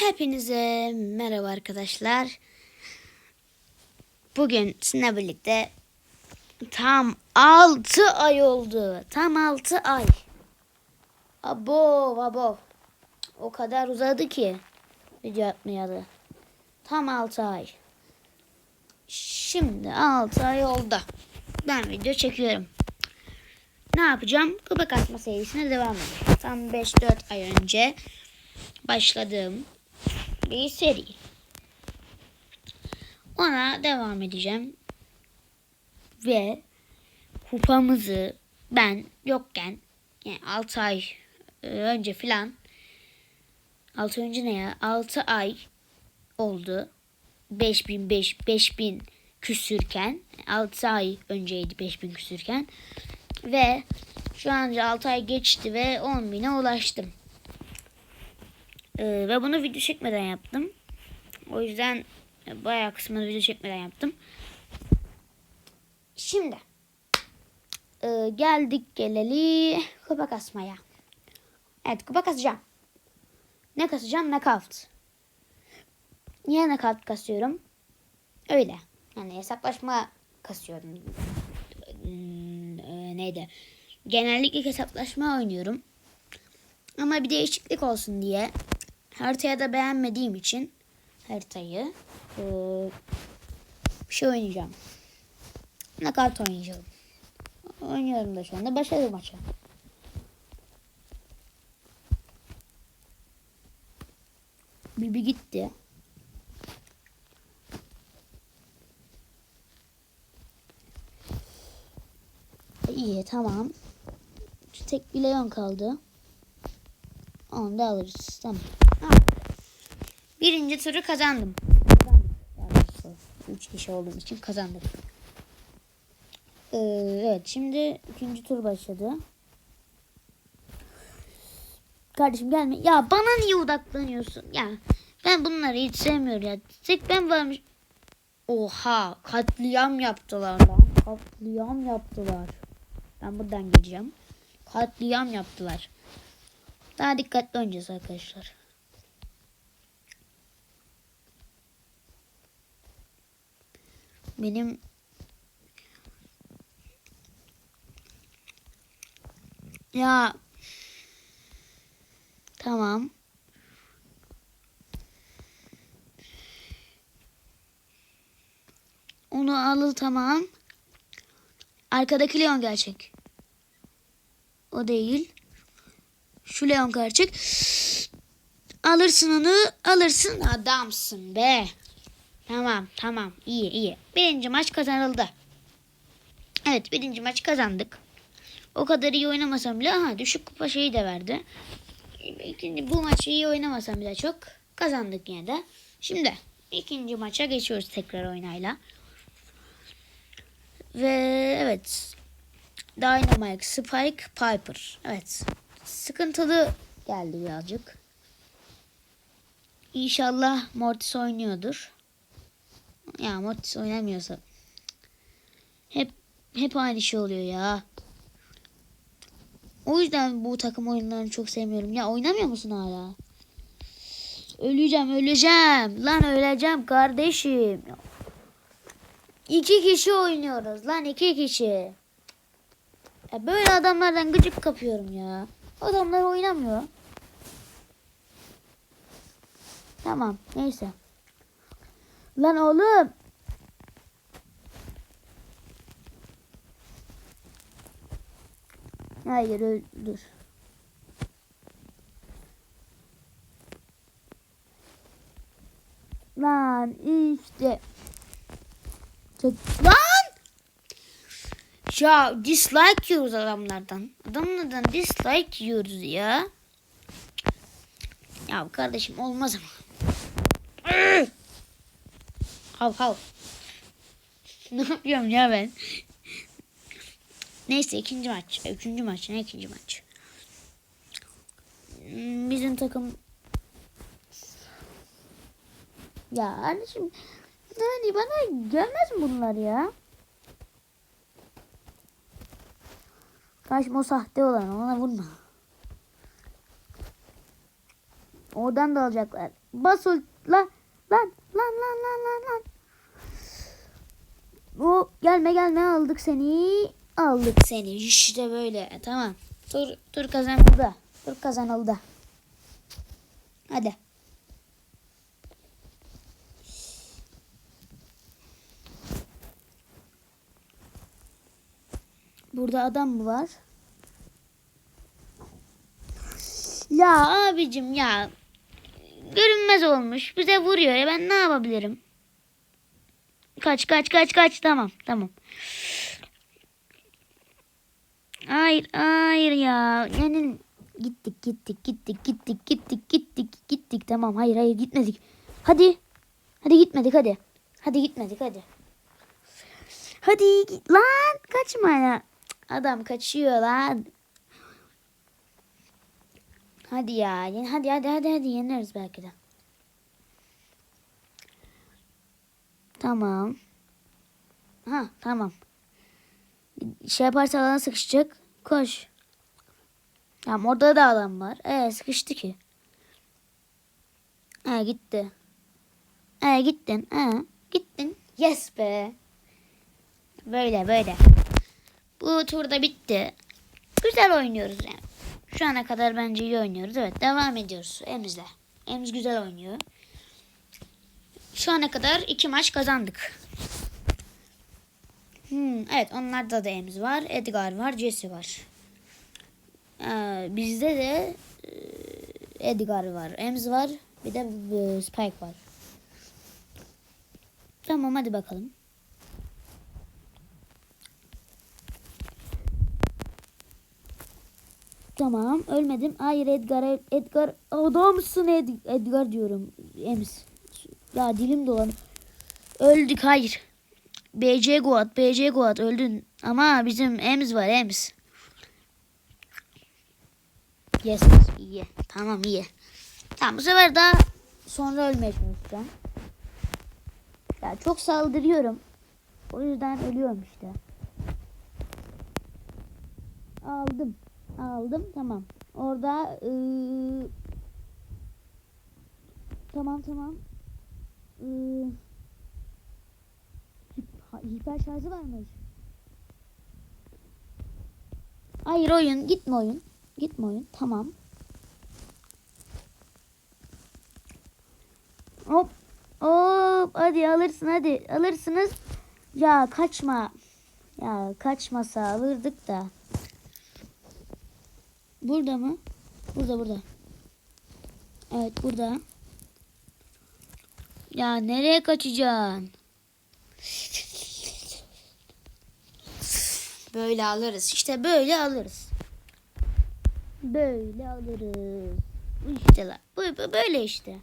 Hepinize merhaba arkadaşlar. Bugün sizinle birlikte tam 6 ay oldu. Tam 6 ay. Abo abo. O kadar uzadı ki video atmayalı. Tam 6 ay. Şimdi 6 ay oldu. Ben video çekiyorum. Ne yapacağım? Kupa kasma serisine devam edeceğim. Tam 5-4 ay önce başladığım bir seri. Ona devam edeceğim. Ve kupamızı ben yokken yani 6 ay e, önce filan 6 önce ne ya? 6 ay oldu. 5000 5 5000 küsürken 6 ay önceydi 5000 küsürken ve şu anca 6 ay geçti ve 10.000'e ulaştım. Ee, ve bunu video çekmeden yaptım. O yüzden bayağı kısmını video çekmeden yaptım. Şimdi e, geldik geleli kupa kasmaya. Evet kupa kasacağım. Ne kasacağım? Knockout. Niye knockout kasıyorum? Öyle. Yani hesaplaşma kasıyorum. Hmm, e, neydi? Genellikle hesaplaşma oynuyorum. Ama bir değişiklik olsun diye haritaya da beğenmediğim için haritayı e, bir şey oynayacağım. Nakart oynayacağım. Oynuyorum da şu anda. Başarılı maça. Bibi gitti. İyi tamam. Tek bir Leon kaldı. Onu da alırız. Tamam. Birinci turu kazandım. Daha doğrusu. Üç kişi olduğum için kazandık. Ee, evet şimdi ikinci tur başladı. Kardeşim gelme. Ya bana niye odaklanıyorsun? Ya ben bunları hiç sevmiyorum ya. Tek ben varmış. Oha katliam yaptılar lan. Katliam yaptılar. Ben buradan geleceğim. Katliam yaptılar. Daha dikkatli oynayacağız arkadaşlar. Benim ya tamam. Onu alır tamam. Arkadaki Leon gerçek. O değil. Şu Leon gerçek. Alırsın onu. Alırsın. Adamsın be. Tamam tamam. iyi iyi. Birinci maç kazanıldı. Evet birinci maç kazandık. O kadar iyi oynamasam bile aha düşük kupa şeyi de verdi. İkinci, bu maçı iyi oynamasam bile çok kazandık yine de. Şimdi ikinci maça geçiyoruz tekrar oynayla. Ve evet. Dynamite, Spike, Piper. Evet. Sıkıntılı geldi birazcık. İnşallah Mortis oynuyordur. Ya Mortis oynamıyorsa hep hep aynı şey oluyor ya. O yüzden bu takım oyunlarını çok sevmiyorum. Ya oynamıyor musun hala? Öleceğim, öleceğim. Lan öleceğim kardeşim. İki kişi oynuyoruz lan iki kişi. Ya böyle adamlardan gıcık kapıyorum ya. Adamlar oynamıyor. Tamam neyse. Lan oğlum. Hayır öldür. Lan işte. Çok... Lan! Ya dislike yiyoruz adamlardan. Adamlardan dislike yiyoruz ya. Ya kardeşim olmaz ama. Hav hav. ne yapıyorum ya ben? Neyse ikinci maç. Üçüncü maç. Ne ikinci maç? Bizim takım ya anneciğim yani bana gelmez bunlar ya? Karşıma o sahte olan ona vurma. Oradan da alacaklar. Bas ult. Lan. Lan. Lan lan lan lan lan. Bu gelme gelme aldık seni. Aldık seni. İşte böyle. Tamam. Tur, tur kazanıldı. Tur kazanıldı. Hadi. Burada adam mı var? Ya abicim ya. Görünmez olmuş. Bize vuruyor ya ben ne yapabilirim? Kaç kaç kaç kaç tamam tamam. Hayır hayır ya. Yani gittik gittik gittik gittik gittik gittik gittik tamam hayır hayır gitmedik. Hadi. Hadi gitmedik hadi. Hadi gitmedik hadi. Hadi git lan kaçma ya. Adam kaçıyor lan. Hadi ya. Hadi hadi hadi hadi yeneriz belki de. Tamam. Ha tamam. Şey yaparsa alana sıkışacak. Koş. Tamam orada da adam var. Ee sıkıştı ki. Ee gitti. Ee gittin. Ee gittin. Yes be. Böyle böyle. Bu turda bitti. Güzel oynuyoruz yani. Şu ana kadar bence iyi oynuyoruz. Evet devam ediyoruz Emiz'le. Emiz güzel oynuyor. Şu ana kadar iki maç kazandık. Hmm, evet onlarda da Emiz var. Edgar var. Jesse var. Ee, bizde de e, Edgar var. Emiz var. Bir de e, Spike var. Tamam hadi bakalım. Tamam ölmedim. Hayır Edgar Edgar adamsın Ed, Edgar diyorum. Ems. Ya dilim dolanıyor. Öldük hayır. BC Goat BC Goat öldün. Ama bizim Ems var Ems. Yes iyi. Tamam iyi. Tamam bu sefer daha sonra ölmeye çalışacağım. Ya çok saldırıyorum. O yüzden ölüyorum işte. Aldım. Aldım tamam. Orada ıı, tamam tamam. Iı, hip- hiper şarjı varmış. Hayır oyun gitme oyun. Gitme oyun tamam. Hop hop hadi alırsın hadi alırsınız. Ya kaçma. Ya kaçmasa alırdık da. Burada mı? Burada burada. Evet burada. Ya nereye kaçacaksın? Böyle alırız. İşte böyle alırız. Böyle alırız. İşte la. Bu, bu- böyle işte.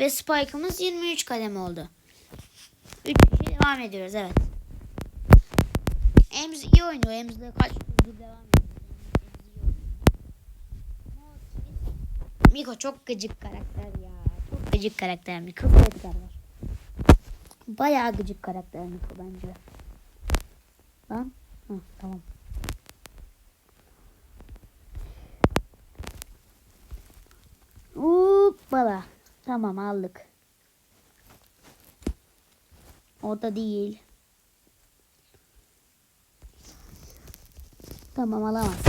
Ve spike'ımız 23 kademe oldu. 3 kişi devam ediyoruz evet. Ems iyi oynuyor. Ems'le kaç devam ediyoruz. Miko çok gıcık karakter ya. Çok gıcık karakter Miko. Edgar var. Bayağı gıcık karakter Miko bence. Lan. Hı, tamam. Hoppala. Tamam aldık. O da değil. Tamam alamaz.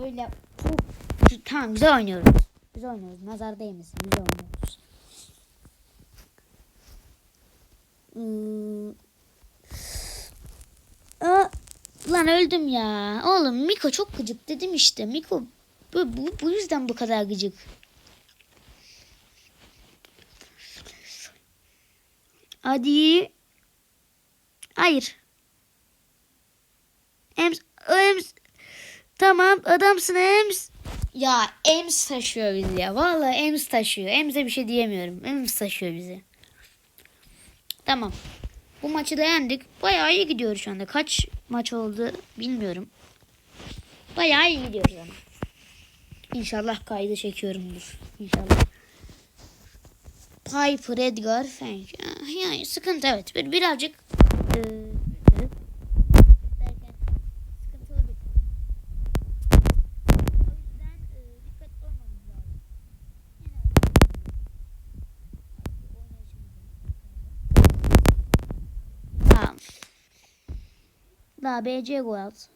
Böyle çok tamam güzel oynuyoruz. Güzel oynuyoruz. Nazar değmesin. Güzel oynuyoruz. Hmm. Aa, lan öldüm ya. Oğlum Miko çok gıcık dedim işte. Miko bu, bu, bu yüzden bu kadar gıcık. Hadi. Hayır. Ems, Ems. Tamam adamsın Ems. Ya Ems taşıyor bizi ya. Vallahi Ems taşıyor. Ems'e bir şey diyemiyorum. Ems taşıyor bizi. Tamam. Bu maçı da yendik. Bayağı iyi gidiyoruz şu anda. Kaç maç oldu bilmiyorum. Bayağı iyi gidiyoruz ama. İnşallah kaydı çekiyorumdur. İnşallah. Piper, Edgar, Fang. Yani sıkıntı evet. Bir, birazcık e, derken sıkıntılı bir O yüzden e, dikkatli olmamız lazım. Yine Daha BC gol at.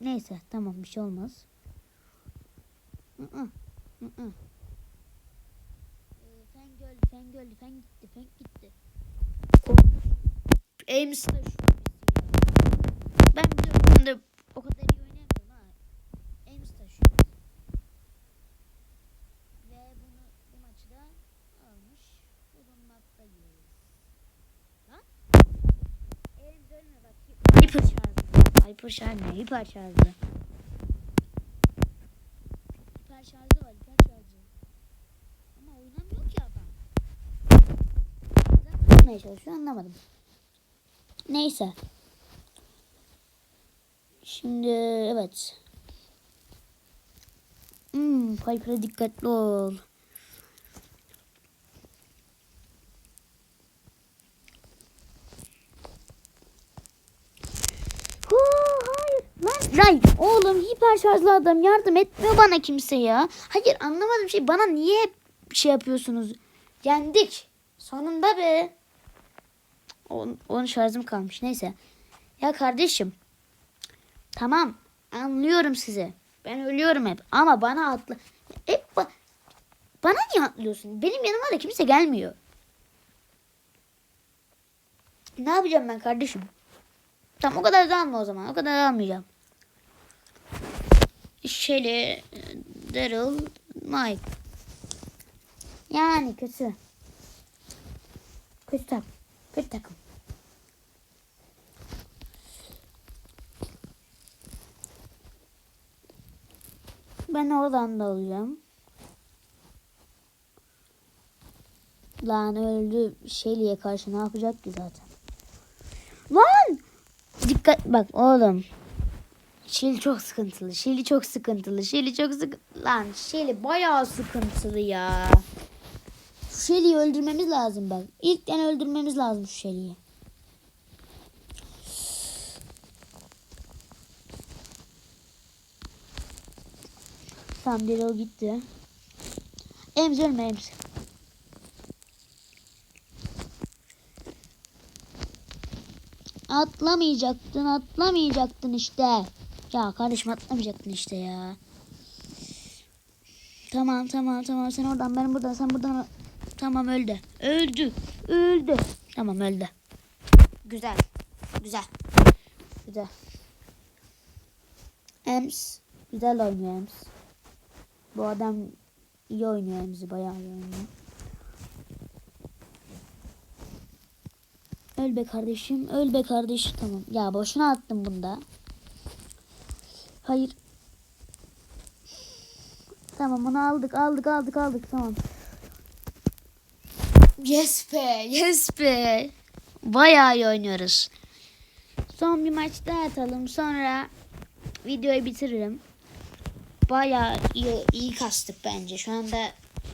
Neyse tamam bir şey olmaz. Ee, Fen gördü, fen gördü, fen gitti, fen gitti. Ames de şu. Ben ben de o kadar iyi oynamıyorum ha. Ames taşıyor. Ve bunu bu maçı da almış. Bulunmaktayız. Lan? Ames ölme bak. Hyper şarjı. Hyper şarjı ne? Hyper şarjı. Hiper var, hiper şarjı. Ama oynamıyor ki adam. Neden oynamaya çalışıyor anlamadım. Neyse. Şimdi evet. Hmm, Piper'a dikkatli ol. Huu, hayır. Lan Ray oğlum hiper şarjlı adam yardım etmiyor bana kimse ya. Hayır anlamadım şey bana niye hep şey yapıyorsunuz? Yendik. Sonunda be. On, onun şarjım kalmış neyse. Ya kardeşim. Tamam anlıyorum sizi. Ben ölüyorum hep ama bana atla. Hep ba- bana niye atlıyorsun? Benim yanıma da kimse gelmiyor. Ne yapacağım ben kardeşim? Tamam o kadar da alma o zaman. O kadar da almayacağım. Shelly, Daryl, Mike. Yani kötü. Kötü takım. Kötü takım. Ben oradan da alacağım. Lan öldü. Shelly'e karşı ne yapacak ki zaten? Lan! Dikkat bak oğlum. Shelly çok sıkıntılı. Shelly çok sıkıntılı. Shelly çok sıkıntılı. Lan Shelly bayağı sıkıntılı ya. Şu öldürmemiz lazım bak. İlkten öldürmemiz lazım şu Shelly'yi. Tamam Daryl gitti. Ems ölme Ems. Atlamayacaktın, atlamayacaktın işte. Ya kardeşim atlamayacaktın işte ya. Tamam, tamam, tamam. Sen oradan, ben buradan, sen buradan. Tamam öldü. Öldü. Öldü. Tamam öldü. Güzel. Güzel. Güzel. Ems. Güzel oynuyor Ems. Bu adam iyi oynuyor Ems'i. Bayağı iyi oynuyor. Öl be kardeşim. Öl be kardeşim. Tamam. Ya boşuna attım bunda. Hayır. Tamam onu aldık aldık aldık aldık tamam. Yes be yes be. Bayağı iyi oynuyoruz. Son bir maç daha atalım sonra videoyu bitiririm. Bayağı iyi, iyi kastık bence. Şu anda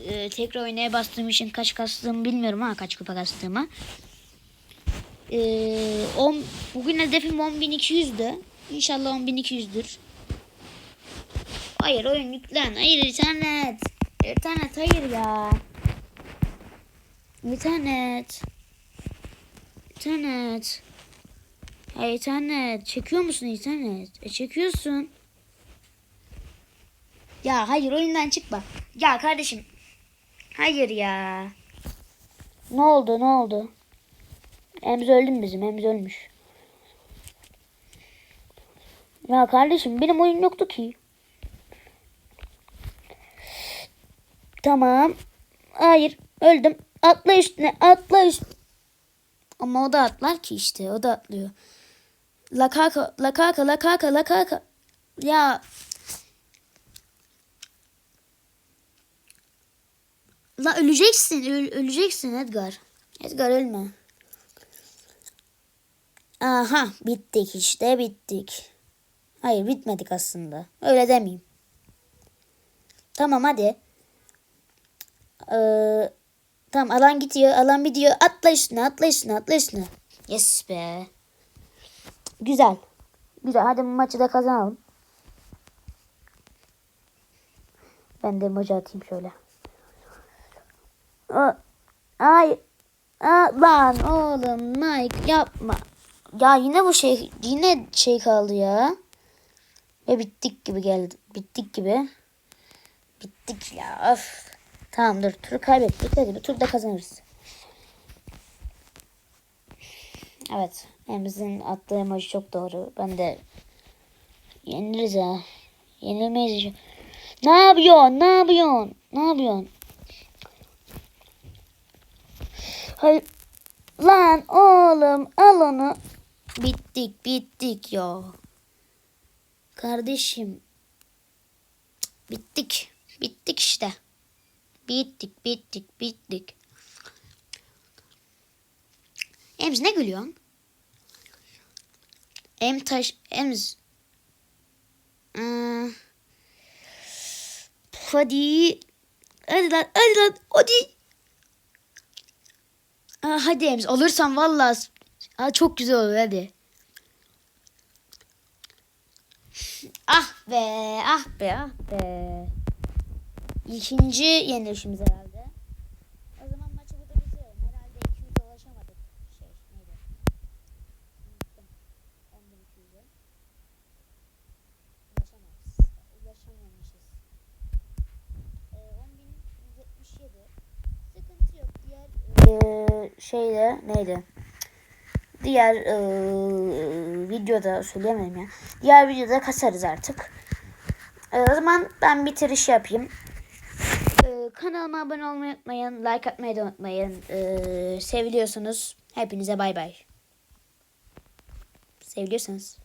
e, tekrar oynaya bastığım için kaç kastığımı bilmiyorum ama kaç kupa kastığımı. Ee, 10, bugün hedefim 10.200'dü. İnşallah 10.200'dür. Hayır oyun yüklen. Hayır internet. İnternet hayır ya. İnternet. İnternet. Ya internet. Çekiyor musun internet? E çekiyorsun. Ya hayır oyundan çıkma. Ya kardeşim. Hayır ya. Ne oldu ne oldu? Emz öldü mü bizim? Emz ölmüş. Ya kardeşim benim oyun yoktu ki. Tamam. Hayır öldüm. Atla üstüne atla üstüne. Ama o da atlar ki işte o da atlıyor. Lakaka lakaka lakaka lakaka. Ya. La öleceksin öl- öleceksin Edgar. Edgar ölme. Aha bittik işte bittik. Hayır bitmedik aslında. Öyle demeyeyim. Tamam hadi. Ee, tamam alan gidiyor alan gidiyor. Atla üstüne atla üstüne atla üstüne. Yes be. Güzel. Güzel hadi maçı da kazanalım. Ben de emoji atayım şöyle. Aa, Hayır. Aa, lan oğlum Nike yapma. Ya yine bu şey yine şey kaldı ya. Ve bittik gibi geldi. Bittik gibi. Bittik ya. Of. Tamam dur turu kaybettik. Hadi bir turda kazanırız. Evet. Emre'nin attığı emoji çok doğru. Ben de yeniliriz ha. Yenilmeyiz. Ne yapıyorsun? Ne yapıyorsun? Ne yapıyorsun? Hayır. Lan oğlum al onu. Bittik bittik ya. Kardeşim. Bittik. Bittik işte. Bittik bittik bittik. Emz ne gülüyorsun? Em taş Emz. Aa, hadi. Hadi lan hadi lan hadi. Aa, hadi Emz olursan vallahi Aa, çok güzel olur hadi. Ah be ah be ah be. İkinci yenilişimiz herhalde. O zaman maçı burada bitirelim. Herhalde 200'e ulaşamadık. Şey neydi? Unuttum. 10.200'e. Ulaşamayız. Ulaşamamışız. Ee, 10.177. Sıkıntı yok. Diğer ee, şeyde neydi? Diğer ee, videoda söyleyemedim ya. Diğer videoda kasarız artık. Ee, o zaman ben bitiriş yapayım. Kanalıma abone olmayı unutmayın. Like atmayı da unutmayın. Ee, seviliyorsunuz. Hepinize bay bay. Seviliyorsanız.